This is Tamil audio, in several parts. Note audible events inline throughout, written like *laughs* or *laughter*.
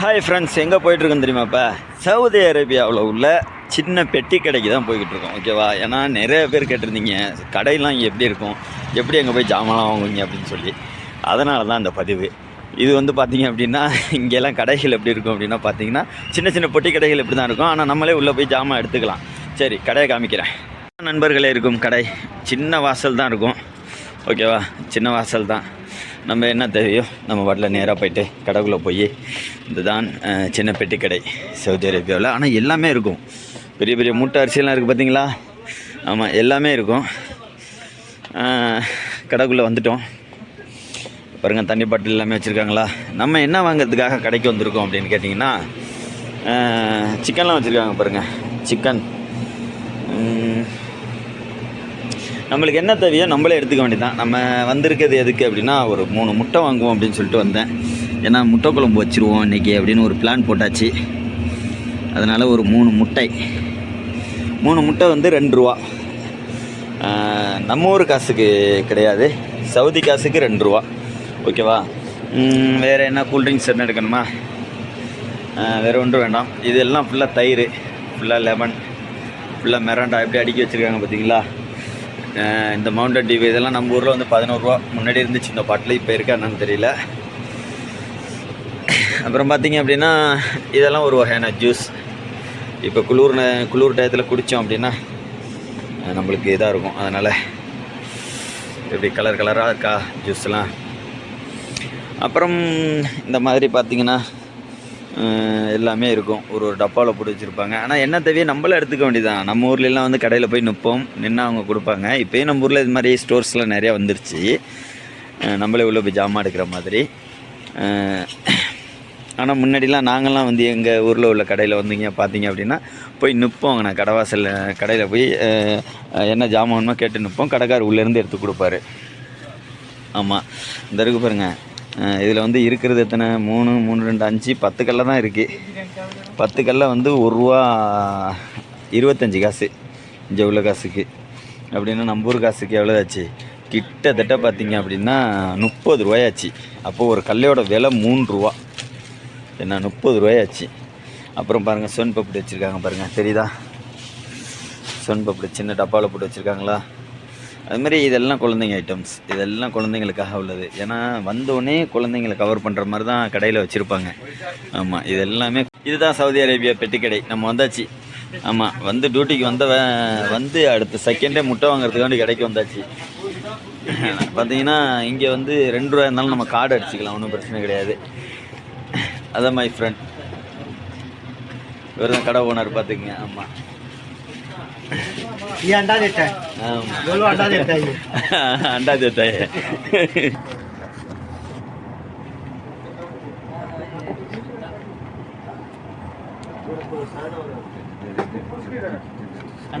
ஹாய் ஃப்ரெண்ட்ஸ் எங்கே போயிட்டுருக்கோம் தெரியுமாப்பா சவுதி அரேபியாவில் உள்ள சின்ன பெட்டி கடைக்கு தான் போய்கிட்டு இருக்கோம் ஓகேவா ஏன்னா நிறைய பேர் கேட்டிருந்தீங்க கடையெல்லாம் இங்கே எப்படி இருக்கும்? எப்படி அங்கே போய் ஜாமான்லாம் வாங்குவீங்க அப்படின்னு சொல்லி. அதனால தான் அந்த பதிவு. இது வந்து பார்த்தீங்க அப்படின்னா இங்கெல்லாம் கடைகள் எப்படி இருக்கும் அப்படின்னா பார்த்தீங்கன்னா சின்ன சின்ன பொட்டி கடைகள் இப்படி தான் இருக்கும். ஆனால் நம்மளே உள்ளே போய் ஜாமான் எடுத்துக்கலாம். சரி கடையை காமிக்கிறேன். நண்பர்களே இருக்கும் கடை சின்ன வாசல் தான் இருக்கும் ஓகேவா சின்ன வாசல் தான். நம்ம என்ன தேவையோ நம்ம வாட்டில் நேராக போயிட்டு கடைக்குள்ளே போய் இதுதான் சின்ன பெட்டி கடை சவுதி அரேபியாவில். ஆனால் எல்லாமே இருக்கும். பெரிய பெரிய மூட்டை அரிசியெல்லாம் இருக்குது பார்த்தீங்களா ஆமாம் எல்லாமே இருக்கும். கடைக்குள்ளே வந்துட்டோம். பாருங்கள் தண்ணி பாட்டில் எல்லாமே வச்சுருக்காங்களா? நம்ம என்ன வாங்குறதுக்காக கடைக்கு வந்திருக்கோம் அப்படின்னு கேட்டிங்கன்னா சிக்கன்லாம் வச்சுருக்காங்க பாருங்கள் சிக்கன் நம்மளுக்கு என்ன தேவையோ நம்மளே எடுத்துக்க வேண்டியதான் நம்ம வந்திருக்கிறது எதுக்கு அப்படின்னா ஒரு மூணு முட்டை வாங்குவோம் அப்படின்னு சொல்லிட்டு வந்தேன். ஏன்னா முட்டை குழம்பு வச்சுருவோம் இன்றைக்கி அப்படின்னு ஒரு பிளான் போட்டாச்சு. அதனால் ஒரு மூணு முட்டை. மூணு முட்டை வந்து ரெண்டு ரூபா. நம்ம ஊர் காசுக்கு கிடையாது. சவுதி காசுக்கு ரெண்டு ரூபா. ஓகேவா? வேறு என்ன கூல்ட்ரிங்க்ஸ் என்ன எடுக்கணுமா? வேறு ஒன்றும் வேண்டாம். இது எல்லாம் ஃபுல்லாக தயிர் ஃபுல்லாக லெமன் ஃபுல்லாக மெரண்டா எப்படி அடுக்கி வச்சுருக்காங்க பார்த்தீங்களா இந்த மவுண்டன் டிவி இதெல்லாம் நம்ம ஊரில் வந்து பதினோருவா முன்னாடி இருந்துச்சு. இந்த பாட்டில் இப்போ இருக்கா என்னன்னு தெரியல. அப்புறம் பார்த்தீங்க அப்படின்னா இதெல்லாம் ஒரு வகையான ஜூஸ் இப்போ குளிர் குளிர் டயத்தில் குடித்தோம் அப்படின்னா நம்மளுக்கு இதாக இருக்கும். அதனால் இப்படி கலர் கலராக இருக்கா ஜூஸ்லாம் அப்புறம் இந்த மாதிரி பார்த்தீங்கன்னா எல்லாமே இருக்கும். ஒரு ஒரு டப்பாவில் போட்டு வச்சுருப்பாங்க. ஆனால் என்ன தேவையோ நம்மளே எடுத்துக்க வேண்டியதான் நம்ம ஊர்லலாம் வந்து கடையில் போய் நிற்போம் நின்று அவங்க கொடுப்பாங்க. இப்போயும் நம்ம ஊரில் இது மாதிரி ஸ்டோர்ஸ்லாம் நிறையா வந்துருச்சு. நம்மளே உள்ளே போய் ஜாமான் எடுக்கிற மாதிரி. ஆனால் முன்னாடிலாம் நாங்கள்லாம் வந்து எங்கள் ஊரில் உள்ள கடையில் வந்தீங்க பார்த்தீங்க அப்படின்னா போய் நிற்போங்க நான் கடைவாசலில் கடையில் போய் என்ன ஜாமான் வேணுமோ கேட்டு நிற்போம் கடைக்கார் உள்ளேருந்து எடுத்து கொடுப்பாரு. ஆமாம் இந்த இருக்கு பாருங்கள் இதில் வந்து இருக்கிறது எத்தனை? மூணு மூணு ரெண்டு அஞ்சு பத்து கல்ல தான் இருக்குது பத்து கல்ல வந்து ஒரு ரூபா இருபத்தஞ்சி காசு. இங்கே உள்ள காசுக்கு. அப்படின்னா நம்ம ஊர் காசுக்கு எவ்வளோ ஆச்சு? கிட்டத்தட்ட பார்த்தீங்க அப்படின்னா முப்பது ரூபாயாச்சு. அப்போது ஒரு கல்லையோட விலை மூணு ரூபா. என்ன முப்பது ரூபாயாச்சு. அப்புறம் பாருங்கள் சொன் பப்படி வச்சுருக்காங்க பாருங்கள் தெரியுதா? சொன் பப்படி சின்ன டப்பாவில் போட்டு வச்சுருக்காங்களா? அது மாதிரி இதெல்லாம் குழந்தைங்க ஐட்டம்ஸ் இதெல்லாம் குழந்தைங்களுக்காக உள்ளது. ஏன்னா வந்தோடனே குழந்தைங்களை கவர் பண்ணுற மாதிரி தான் கடையில் வச்சுருப்பாங்க. ஆமாம் இது எல்லாமே இதுதான் சவுதி அரேபியா பெட்டிக்கடை. கடை நம்ம வந்தாச்சு. ஆமாம் வந்து டியூட்டிக்கு வந்த வந்து அடுத்த செகண்டே முட்டை வாங்குறதுக்காண்டி கடைக்கு வந்தாச்சு. பார்த்தீங்கன்னா இங்கே வந்து ரெண்டு ரூபா இருந்தாலும் நம்ம கார்டு அடிச்சுக்கலாம். ஒன்றும் பிரச்சனை கிடையாது. அதான் மை ஃப்ரெண்ட் இவர் தான் கடை ஓனர் பார்த்துக்குங்க ஆமாம் ये अंडा देता है। हाँ। बोलो अंडा देता है ये। *laughs* अंडा देता है।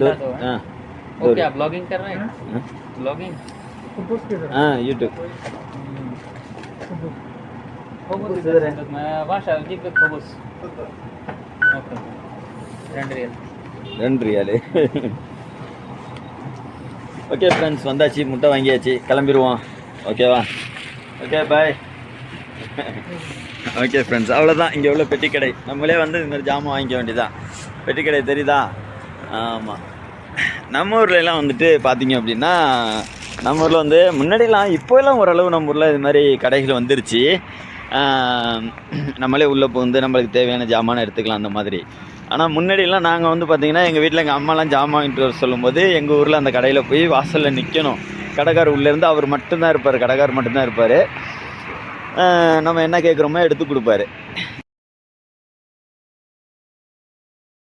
ओके आप ब्लॉगिंग कर रहे हैं? ब्लॉगिंग हाँ। यूट्यूब ಭಾಷಾ ಜಿಗ್ಗ ಖಬೂಸ್ ಓಕೆ ರೆಂಡ್ರಿಯಲ್ ರೆಂಡ್ರಿಯಲ್ ஓகே ஃப்ரெண்ட்ஸ் வந்தாச்சு முட்டை வாங்கியாச்சு கிளம்பிடுவோம் ஓகேவா ஓகே பாய் ஓகே *laughs* ஃப்ரெண்ட்ஸ் அவ்வளோதான் இங்கே உள்ள பெட்டி கடை நம்மளே வந்து இந்த மாதிரி ஜாமான் வாங்கிக்க வேண்டியதான் பெட்டி கடை தெரியுதா? ஆமாம் நம்ம ஊர்லலாம் வந்துட்டு பார்த்தீங்க அப்படின்னா நம்ம ஊரில் வந்து முன்னாடிலாம் இப்போலாம் ஓரளவு நம்ம ஊரில் இது மாதிரி கடைகள் வந்துருச்சு. நம்மளே உள்ளே புகுந்து நம்மளுக்கு தேவையான ஜாமான் எடுத்துக்கலாம் அந்த மாதிரி. ஆனால் முன்னாடியெல்லாம் நாங்கள் வந்து பார்த்திங்கன்னா எங்கள் வீட்டில் எங்கள் அம்மாலாம் ஜாமான் வாங்கிட்டு வர சொல்லும்போது எங்கள் ஊரில் அந்த கடையில் போய் வாசலில் நிற்கணும் கடைக்கார் உள்ளேருந்து அவர் மட்டும்தான் இருப்பார் கடைக்கார் மட்டும்தான் இருப்பார். நம்ம என்ன கேட்குறோமோ எடுத்து கொடுப்பாரு.